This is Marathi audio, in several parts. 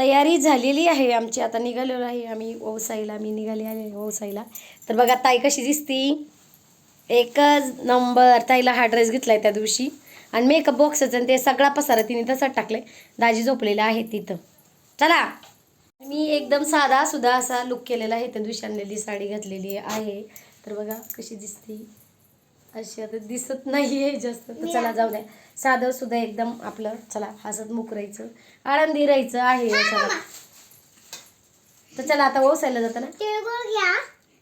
तयारी झालेली आहे आमची. आता निघालेलो आहे आम्ही ओसाईला मी निघाले आहे ओसाईला. तर बघा ताई कशी दिसती? एकच नंबर. ताईला हा ड्रेस घेतला आहे त्या दिवशी. आणि मेकअप बॉक्सचं आणि ते सगळा पसारा तिने तसंच टाकलाय. दाजी झोपलेला आहे तिथं. चला. मी एकदम साधा सुद्धा असा लुक केलेला आहे. त्या दिवशी आणलेली साडी घातलेली आहे. तर बघा कशी दिसते? अशी आता दिसत नाही आहे जास्त. तर चला जाऊ द्या. साधं सुद्धा एकदम आपलं चला हसत मुकरायचं. आळंदी राहायचं आहे चला तर चला आता ओसायला जातं ना. तिळगुळ घ्या.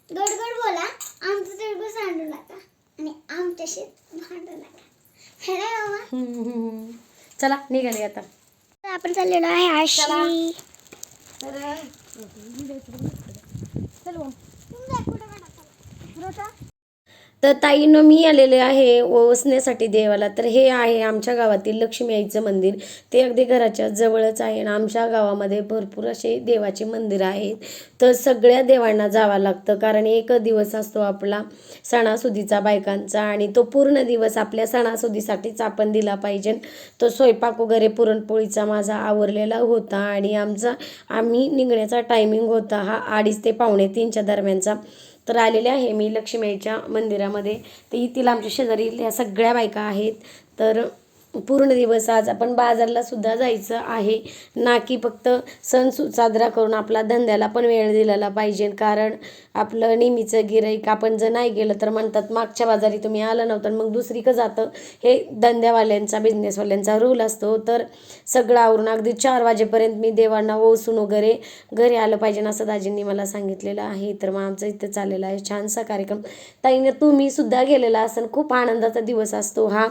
गोड गोड बोला. आमचं तिळगुळ सांडू नका आणि आमच्याशी भांडू नका. हे नाही बाबा हम्म, हम्म, हम्म. चला निघाले आता. आपण चाललेलो आहे आशी. चलो. तर ताईनं मी आलेले आहे वसण्यासाठी देवाला. तर हे आहे आमच्या गावातील लक्ष्मी आईचं मंदिर. ते अगदी घराच्या जवळच आहे आणि आमच्या गावामध्ये भरपूर असे देवाचे मंदिर आहेत. तर सगळ्या देवांना जावं लागतं कारण एक दिवस असतो आपला सणासुदीचा बायकांचा आणि तो पूर्ण दिवस आपल्या सणासुदीसाठीच आपण दिला पाहिजे. तो स्वयंपाक वगैरे पुरणपोळीचा माझा आवरलेला होता आणि आमचा आम्ही निघण्याचा टायमिंग होता हा अडीच ते पावणे तीनच्या दरम्यानचा. तर आलेले आहे मी लक्ष्मीच्या मंदिरामध्ये. तर इथील आमच्या शेजारी ह्या सगळ्या बायका आहेत. तर पूर्ण दिवस आज आपण बाजारला सुद्धा जायचं आहे. ना की फक्त सण सु साजरा करून आपला धंद्याला पण वेळ दिलेला पाहिजे. कारण आपलं नेहमीचं गिराईक आपण जर नाही गेलं तर म्हणतात मागच्या बाजारी तुम्ही आलं नव्हतं आणि मग दुसरीकडं जातं. हे धंद्यावाल्यांचा बिझनेसवाल्यांचा रूल असतो. तर सगळं आवरून अगदी चार वाजेपर्यंत मी देवांना ओसून वगैरे घरी आलं पाहिजे असं दाजींनी मला सांगितलेलं आहे. तर मग आमचं इथं चाललेला आहे छानसा कार्यक्रम. ताईनं तुम्ही सुद्धा गेलेला असाल. खूप आनंदाचा दिवस असतो हा.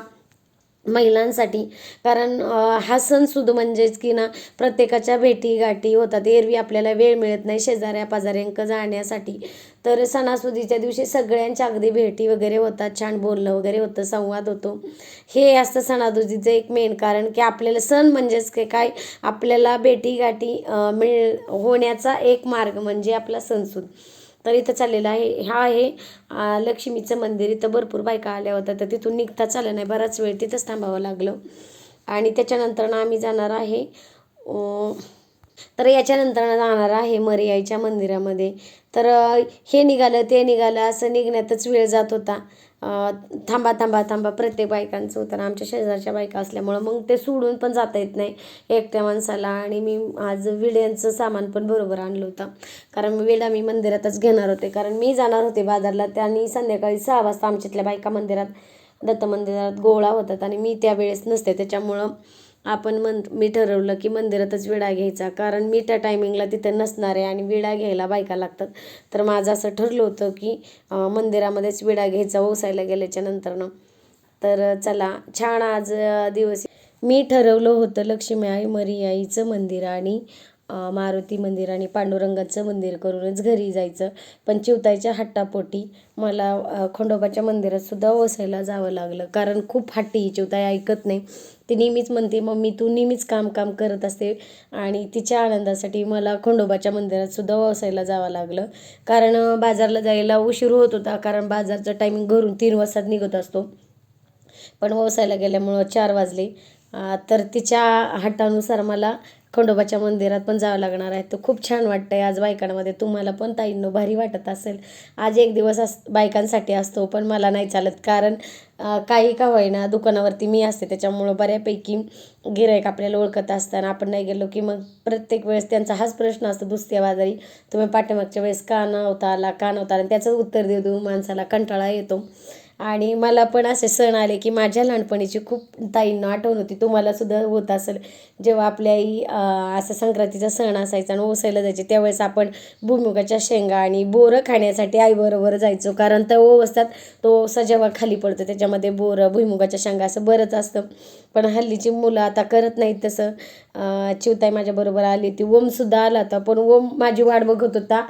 महिलांसाठी. कारण हा सण सुद म्हणजेच की ना प्रत्येकाच्या भेटी गाठी होतात. एरवी आपल्याला वेळ मिळत नाही शेजाऱ्या पाजाऱ्यांक जाण्यासाठी. तर सणासुदीच्या दिवशी सगळ्यांच्या अगदी भेटी वगैरे होतात. छान बोलणं वगैरे होतं संवाद होतो. हे असतं सणासुदीचं एक मेन कारण की आपल्याला सण म्हणजेच की काय आपल्याला भेटी गाठी मिळ होण्याचा एक मार्ग म्हणजे आपला सणसूद. तर इथं चाललेलं आहे. हा आहे लक्ष्मीचं मंदिर. इथं भरपूर बायका आल्या होत्या तर तिथून निघता चाललं नाही. बराच वेळ तिथंच थांबावं लागलं. आणि त्याच्यानंतर आम्ही जाणार आहे तर याच्यानंतर जाणार आहे मरियाईच्या मंदिरामध्ये. तर हे निघालं ते निघालं असं निघण्यातच वेळ जात होता. थांबा थांबा थांबा प्रत्येक बायकांचं होतं आमच्या शेजारच्या बायका असल्यामुळं मग ते सोडून पण जाता येत नाही एकट्या माणसाला. आणि मी आज विड्यांचं सामान पण बरोबर आणलं होतं. कारण विडा मी मंदिरातच घेणार होते. कारण मी जाणार होते बाजारला त्यांनी संध्याकाळी सहा वाजता आमच्यातल्या बायका मंदिरात दत्त मंदिरात गोळा होतात आणि मी त्यावेळेस नसते. त्याच्यामुळं आपण मन मी ठरवलं की मंदिरातच विडा घ्यायचा. कारण मी त्या टायमिंगला तिथं नसणार आहे आणि विडा घ्यायला बायका लागतात. तर माझं असं ठरलं होतं की मंदिरामध्येच विडा घ्यायचा ओसायला गेल्याच्या नंतरनं. तर चला छान आज दिवस. मी ठरवलं होतं लक्ष्मी आई मरी आईचं मंदिर आणि मारुती मंदिर आणि पांडुरंगाचं मंदिर करूनच घरी जायचं. पण चिवताईच्या हट्टापोटी मला खंडोबाच्या मंदिरातसुद्धा ओसायला वसायला जावं लागलं. कारण खूप हट्टी ही चिवताई ऐकत नाही. ती नेहमीच म्हणते मम्मी तू नेहमीच काम काम करत असते. आणि तिच्या आनंदासाठी मला खंडोबाच्या मंदिरातसुद्धा ओसायला वसायला जावं लागलं. कारण बाजारला जायला उशीर होत होता. कारण बाजारचा टायमिंग घरून तीन वाजता निघत असतो. पण ओसायला गेल्यामुळं चार वाजले. तर तिच्या हट्टानुसार मला खंडोबाच्या मंदिरात पण जावं लागणार आहे. तर खूप छान वाटतं आहे आज बायकांमध्ये. तुम्हाला पण ताईंनो भारी वाटत असेल. आज एक दिवस अस बायकांसाठी असतो पण मला नाही चालत. कारण काही का होईना दुकानावरती मी असते त्याच्यामुळं बऱ्यापैकी गिरायक आपल्याला ओळखत असताना आपण नाही गेलो की मग प्रत्येक वेळेस त्यांचा हाच प्रश्न असतो दुसऱ्या बाजारी. तुम्ही पाठीमागच्या वेळेस का नव्हता आला का नव्हता आला? आणि त्याचंच उत्तर देऊ देऊ माणसाला कंटाळा येतो. आणि मला पण असे सण आले की माझ्या लहानपणीची खूप ताईंना आठवण होती. तुम्हालासुद्धा होत असेल. जेव्हा आपल्या आई असा असं संक्रांतीचा सण असायचा आणि ओसायला जायचे त्यावेळेस आपण भुईमुगाच्या शेंगा आणि बोरं खाण्यासाठी आईबरोबर जायचो. कारण त्या ओवसतात तो ओसा जेव्हा खाली पडतो त्याच्यामध्ये बोरं भुईमुगाच्या शेंगा असं बरंच असतं. पण हल्लीची मुलं आता करत नाहीत तसं. चिवताई माझ्याबरोबर आली होती ओमसुद्धा आला होता. पण ओम माझी वाट बघत होता.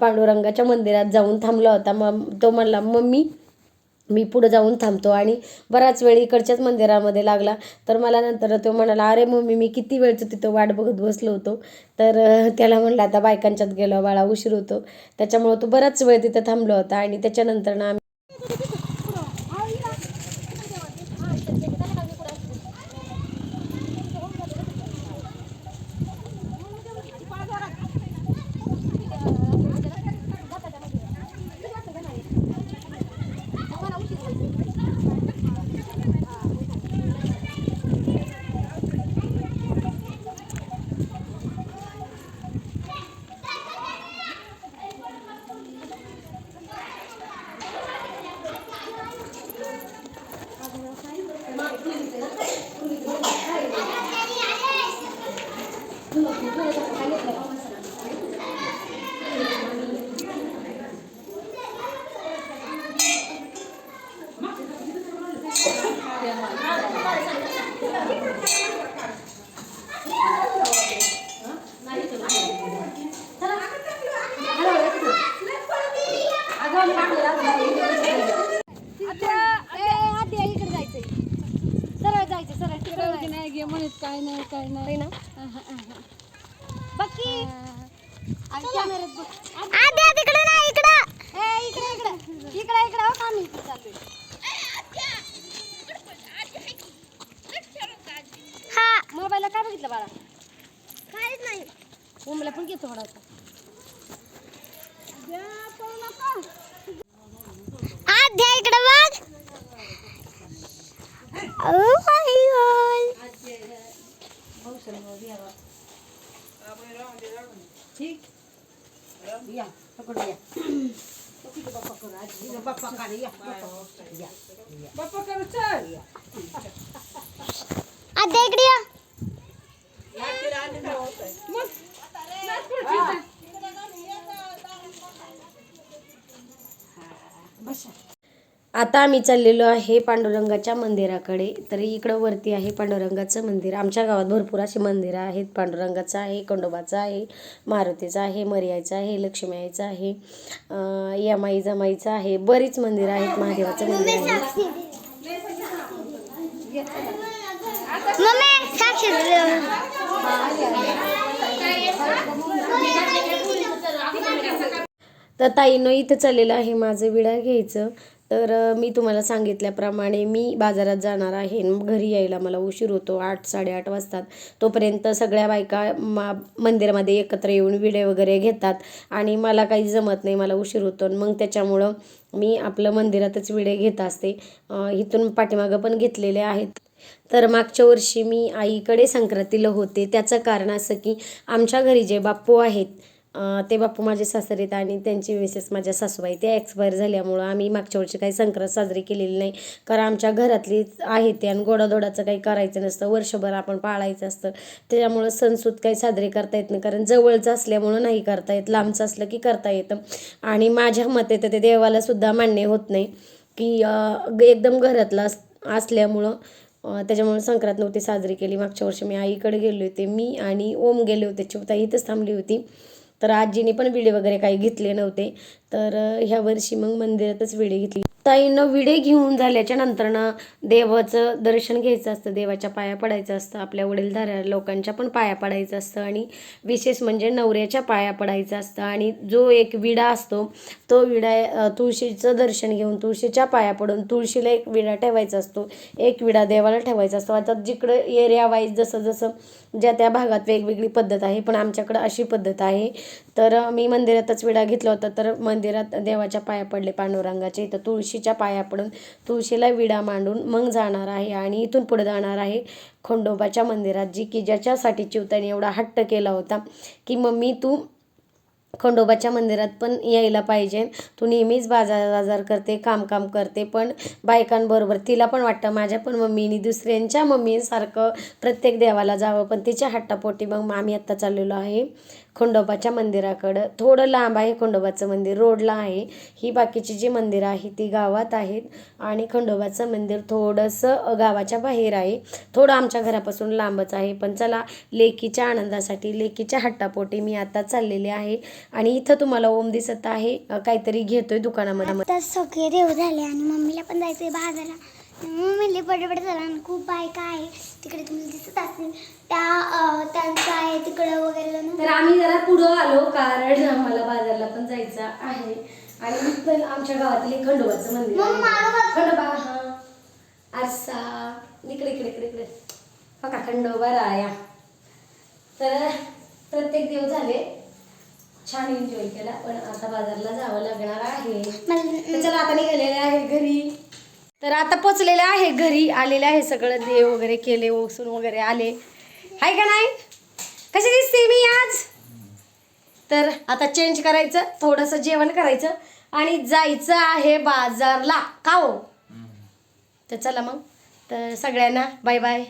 पांडुरंगाच्या मंदिरात जाऊन थांबला होता. मग तो म्हणला मम्मी मी पुढं जाऊन थांबतो आणि बराच वेळ इकडच्याच मंदिरामध्ये लागला. तर मला नंतर तो म्हणाला अरे मम्मी मी किती वेळचं तिथं वाट बघत बसलो होतो. तर त्याला म्हणलं आता बायकांच्यात गेलो बाळा उशीर होतो. त्याच्यामुळं तो बराच वेळ तिथं थांबला होता आणि त्याच्यानंतर ना आम्ही इकडे जायचंय सरळ जायचं सरळ गे म्हणत काय नाही काय नाही. ना? बाकी? आद्या तिकडे नाही इकडं. इकडे इकडे. इकडे इकडे हो इकडे हा. मोबाईलला काय बघितलं बाळा? काहीच नाही. पण घेतो थोडा आद्या इकडे बघ. ठीक? या पकडू या. बाप्पा काढ या. बाप्पा करू चल. आद्या इकडे या. आता आम्ही चाललेलो आहे पांडुरंगाच्या मंदिराकडे. तर इकडं वरती आहे पांडुरंगाचं मंदिर. आमच्या गावात भरपूर अशी मंदिरं आहेत. पांडुरंगाचं आहे खंडोबाचं आहे मारुतीचं आहे मरियाचं आहे लक्ष्मीआईचं आहे अं, यमाई जमाईचं आहे. बरीच मंदिरं आहेत महादेवाचं मंदिर. आहे तर ताईनं इथं चाललेलं आहे माझं विडा घ्यायचं. तर मी तुम्हाला सांगितल्याप्रमाणे मी बाजारात जाणार आहे घरी यायला मला उशीर होतो आठ साडेआठ वाजतात. तोपर्यंत सगळ्या बायका मा मंदिरामध्ये एकत्र येऊन विडे वगैरे घेतात आणि मला काही जमत नाही मला उशीर होतो. मग त्याच्यामुळं मी आपलं मंदिरातच विडे घेत असते. इथून पाठीमागं पण घेतलेले आहेत. तर मागच्या वर्षी मी आईकडे संक्रांतीला होते. त्याचं कारण असं की आमच्या घरी जे बाप्पू आहेत ते बापू माझे सासरे आहेत आणि त्यांची मिसेस माझ्या सासूबाई ते एक्सपायर झाल्यामुळं आम्ही मागच्या वर्षी काही संक्रांत साजरी केलेली नाही. कारण आमच्या घरातली आहे ते आणि गोडाधोडाचं काही करायचं नसतं. वर्षभर आपण पाळायचं असतं. त्याच्यामुळं सणसूद काही साजरे करता येत नाही. कारण जवळचं असल्यामुळं नाही करता येत. लांबचं असलं की करता येतं. आणि माझ्या मते तर ते देवालासुद्धा मान्य होत नाही. की एकदम घरातलं अस असल्यामुळं त्याच्यामुळे संक्रांत नव्हती साजरी केली. मागच्या वर्षी मी आईकडे गेले होते. मी आणि ओम गेले होते. चिवता इथंच थांबली होती. तर आजीने पण विडे वगैरे काही घेतले नव्हते. तर ह्या वर्षी मग मंदिरातच विडे घेतली. ताईनं विडे घेऊन झाल्याच्या नंतरनं देवाचं दर्शन घ्यायचं असतं देवाच्या पाया पडायचं असतं आपल्या वडीलधाऱ्या लोकांच्या पण पाया पडायचं असतं आणि विशेष म्हणजे नवऱ्याच्या पाया पडायचं असतं आणि जो एक विडा असतो तो विडा तुळशीचं दर्शन घेऊन तुळशीच्या पाया पडून तुळशीला एक विडा ठेवायचा असतो एक विडा देवाला ठेवायचा असतो. आता जिकडं एरिया वाईज जसं जसं ज्या त्या भागात वेगवेगळी पद्धत आहे पण आमच्याकडं अशी पद्धत आहे तर मी मंदिरातच विडा घेतला होता. तर मंदिरात देवाच्या पाया पडले पांडुरंगाचे. तर तुळशीच्या पाया पडून तुळशीला विडा मांडून मग जाणार आहे आणि इथून पुढे जाणार आहे खंडोबाच्या मंदिरात जी की ज्याच्यासाठी चिवताने एवढा हट्ट केला होता की मम्मी तू खंडोबाच्या मंदिरात पण यायला पाहिजे. तू नेहमीच बाजार बाजार करते काम काम करते पण बायकांबरोबर तिला पण वाटतं माझ्या पण मम्मीनी दुसऱ्यांच्या मम्मीसारखं प्रत्येक देवाला जावं पण तिच्या हट्टापोटी मग आम्ही आत्ता चाललेलो आहे खंडोबाच्या मंदिराकडं. थोडं लांब आहे खंडोबाचं मंदिर. रोडला आहे. ही बाकीची जी मंदिरं आहेत ती गावात आहेत. आणि खंडोबाचं मंदिर थोडंसं गावाच्या बाहेर आहे. थोडं आमच्या घरापासून लांबच आहे. पण चला लेकीच्या आनंदासाठी लेकीच्या हट्टापोटी मी आता चाललेले आहे. आणि इथं तुम्हाला ओम दिसत आहे. काहीतरी घेतोय दुकानामध्ये. सगळे देव झाले आणि मम्मीला पण जायचंय बाजारला मम्मीला पटपट झाला आणि खूप बायका आहे. तिकडे तुम्हाला दिसत असेल त्या त्यांचं आहे तिकडं वगैरे तर आम्ही जरा पुढं आलो कारण आम्हाला बाजारला पण जायचं आहे. आणि इथं आमच्या गावातील एक खंडोबाचं मंदिर मग आहे. मागं बघ. खंडोबा हा. आरसा. इकडे इकडे इकडे इकडे. बघा खंडोबा राया. तर प्रत्येक देव झाले. छान एन्जॉय केला पण आता बाजारला जावं लागणार आहे. तर चला आता निघालेले आहे घरी. तर आता पोचलेले आहे घरी. आलेले आहे सगळं देव वगैरे केले ओसून वगैरे आले. आहे का नाही? कशी दिसते मी आज? तर आता चेंज करायचं थोडंसं जेवण करायचं आणि जायचं आहे बाजारला. का हो? तर चला मग. तर सगळ्यांना बाय बाय